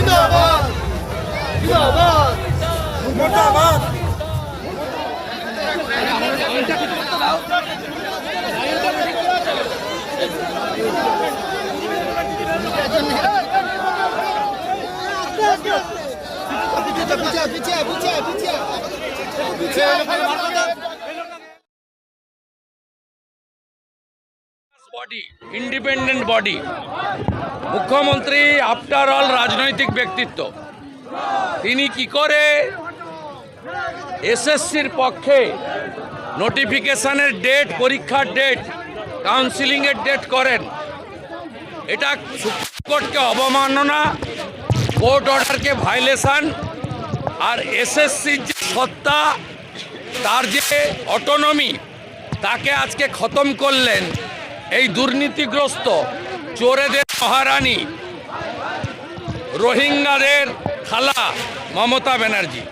জিন্দাবাদ। জিন্দাবাদ। মুর্দাবাদ। পিছিয়ে পিছিয়ে বডি ইন্ডিপেন্ডেন্ট বডি মুখ্যমন্ত্রী আফটার অল রাজনৈতিক ব্যক্তিত্ব। তিনি কি করে এসএসসির পক্ষে নোটিফিকেশনের ডেট পরীক্ষার ডেট কাউন্সিলিংয়ের ডেট করেন? এটা সুপ্রিম কোর্টকে অবমাননা কোর্ট অর্ডারকে ভাইলেশান আর এসএসসির যে সত্তা, তার যে অটোনমি তাকে আজকে খতম করলেন। এই দুর্নীতিগ্রস্ত চোরেদের মহারানী রোহিঙ্গাদের খালা মমতা ব্যানার্জি।